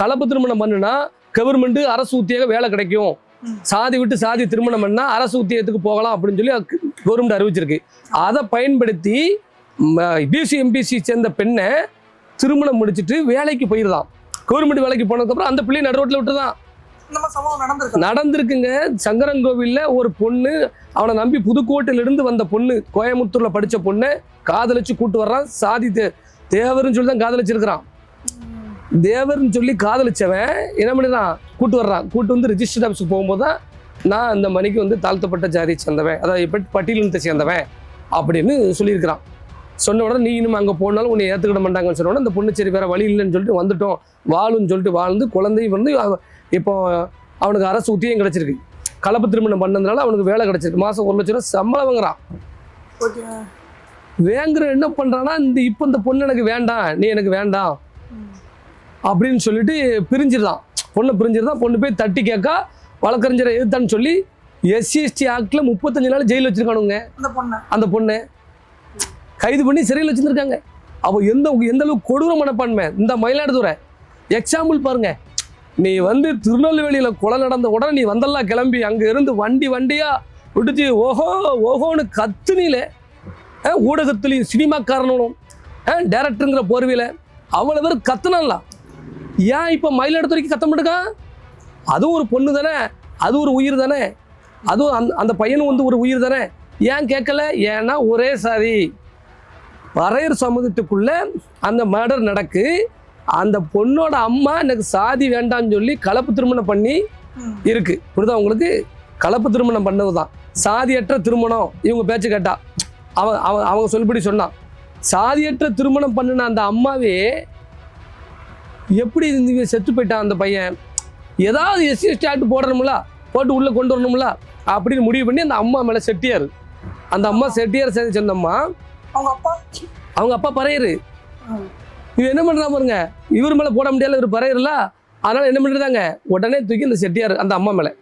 கலப்பு திருமணம் பண்ணுனா கவர்மெண்ட் அரசு உத்தியோக வேலை கிடைக்கும். சாதி விட்டு சாதி திருமணம் பண்ணா அரசு உத்தியோகத்துக்கு போகலாம் அப்படின்னு சொல்லி கவர்மெண்ட் அறிவிச்சிருக்கு. அதை பயன்படுத்தி பிசி எம்பிசி சேர்ந்த பெண்ணை திருமணம் முடிச்சிட்டு வேலைக்கு போயிருதான் கவர்மெண்ட் வேலைக்கு போனதுக்கப்புறம் அந்த பிள்ளையை நடு ரோட்டில் விட்டுதான் நடந்திருக்குங்க. சங்கரங்கோவில்ல ஒரு பொண்ணு அவனை நம்பி புதுக்கோட்டையில இருந்து வந்த பொண்ணு கோயம்புத்தூர்ல படிச்ச பொண்ணை காதலிச்சு கூட்டு வர்றான். சாதி தே தேவர்னு சொல்லி தான் காதலிச்சிருக்கிறான். தேவர்னு சொல்லி காதலிச்சவன் என்ன பண்ணிடுறான்? கூட்டு வர்றான். கூட்டு வந்து ரிஜிஸ்டர்ட் ஆஃபீஸுக்கு போகும்போது தான் நான் அந்த மணிக்கு வந்து தாழ்த்தப்பட்ட ஜாதியை சேர்ந்தவன். அதாவது இப்போ பட்டியலினத்தை சேர்ந்தவன் அப்படின்னு சொல்லியிருக்கிறான். சொன்ன உடனே நீ இன்னும் அங்கே போனாலும் உன்னை ஏற்றுக்கிட மாட்டாங்கன்னு சொன்ன உடனே அந்த பொண்ணு சரி வேற வழி இல்லைன்னு சொல்லிட்டு வந்துட்டோம். வாழுன்னு சொல்லிட்டு வாழ்ந்து குழந்தையும் வந்து இப்போ அவனுக்கு அரசு உத்தியம் கிடைச்சிருக்கு. கலப்பு திருமணம் பண்ணதுனால அவனுக்கு வேலை கிடைச்சிருக்கு. மாதம் ஒரு லட்ச ரூபா சம்பளம் வாங்குறான். ஓகே வேங்குற என்ன பண்ணுறான்னா இந்த இப்போ இந்த பொண்ணு எனக்கு வேண்டாம். நீ எனக்கு வேண்டாம். அப்படின்னு சொல்லிட்டு பிரிஞ்சிருதான் பொண்ணை பிரிஞ்சிருந்தான் பொண்ணு போய் தட்டி கேட்கா வழக்கறிஞரை எதிர்த்தான்னு சொல்லி எஸ்சி எஸ்டி ஆக்டில் முப்பத்தஞ்சு நாள் ஜெயில் வச்சிருக்கானுங்க. அந்த பொண்ணு. அந்த பொண்ணை. கைது பண்ணி சிறையில் வச்சிருக்காங்க அப்போ எந்த எந்த அளவுக்கு கொடூர மனப்பான்மை. இந்த மயிலாடுதுறை. எக்ஸாம்பிள் பாருங்க. நீ வந்து திருநெல்வேலியில் கொலை நடந்த உடனே நீ வந்தெல்லாம் கிளம்பி அங்கே இருந்து வண்டி வண்டியா விட்டுச்சு. ஓஹோ ஓஹோன்னு கத்துனில. ஊடகத்துலேயும் சினிமாக்காரனும் டேரக்டருங்கிற போர்வையில். அவ்வளோ பேர் கத்துனல்ல ஏன் இப்போ மயிலாடுதுறைக்கு கத்த மாட்டேங்கான் அதுவும் ஒரு பொண்ணு தானே? அது ஒரு உயிர் தானே? அதுவும் அந்த அந்த பையனும் வந்து ஒரு உயிர் தானே? ஏன் கேட்கல? ஏன்னா ஒரே சாதி. பறையர் சமூகத்துக்குள்ள அந்த மர்டர் நடக்கு. அந்த பொண்ணோட அம்மா எனக்கு சாதி வேண்டாம்னு சொல்லி கலப்பு திருமணம் பண்ணி இருக்கு. புரியுதா உங்களுக்கு? கலப்பு திருமணம் பண்ணது தான் சாதியற்ற திருமணம். இவங்க பேச்சு கேட்டா. அவன் அவன் அவங்க சொல்படி சொன்னான். சாதியற்ற திருமணம் பண்ணின அந்த அம்மாவே எப்படி இந்த செத்து போயிட்டான் அந்த பையன்? ஏதாவது எஸ்சி ஸ்டார்ட் போடணும்ல? போட்டு உள்ளே கொண்டு வரணும்ல? அப்படின்னு முடிவு பண்ணி அந்த அம்மா மேலே செட்டியார். அந்த அம்மா செட்டியார் சேர்ந்து சொன்னம்மா அவங்க அப்பா? அவங்க அப்பா பறையரு. இவன் என்ன பண்ணுறா பாருங்க? இவர் மேலே போட முடியல இவர் பறையர்ல அதனால என்ன பண்ணிருந்தாங்க உடனே தூக்கி இந்த செட்டியார் அந்த அம்மா மேலே.